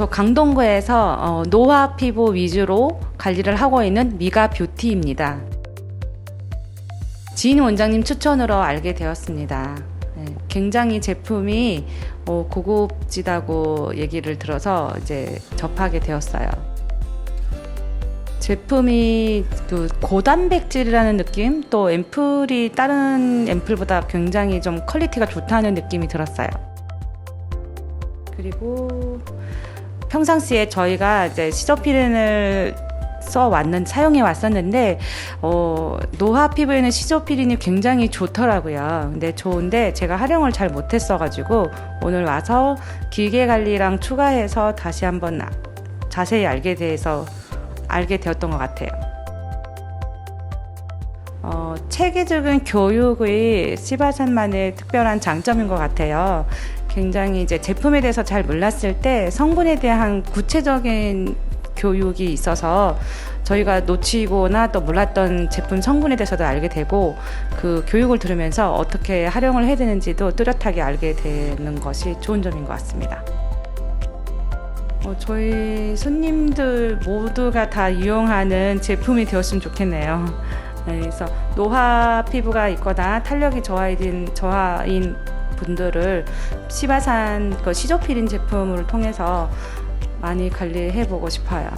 저 강동구에서 어, 노화 피부 위주로 관리를 하고 있는 미가 뷰티입니다. 지인 원장님 추천으로 알게 되었습니다. 네, 굉장히 제품이 어, 고급지다고 얘기를 들어서 이제 접하게 되었어요. 제품이 그 고단백질이라는 느낌, 또 앰플이 다른 앰플보다 굉장히 좀 퀄리티가 좋다는 느낌이 들었어요. 그리고 평상시에 저희가 이제 시조피린을 써 왔는 사용해 왔었는데 어, 노화 피부에는 시조피린이 굉장히 좋더라고요. 근데 좋은데 제가 활용을 잘 못했어 가지고 오늘 와서 길게 관리랑 추가해서 다시 한번 자세히 알게 돼서 알게 되었던 것 같아요. 어, 체계적인 교육이 시바산만의 특별한 장점인 것 같아요. 굉장히 이제 제품에 대해서 잘 몰랐을 때 성분에 대한 구체적인 교육이 있어서 저희가 놓치거나 또 몰랐던 제품 성분에 대해서도 알게 되고 그 교육을 들으면서 어떻게 활용을 해야 되는지도 뚜렷하게 알게 되는 것이 좋은 점인 것 같습니다. 어, 저희 손님들 모두가 다 이용하는 제품이 되었으면 좋겠네요. 네, 그래서 노화 피부가 있거나 탄력이 저하인 저하인 분들을 시바산 그 시조피린 제품을 통해서 많이 관리해 보고 싶어요.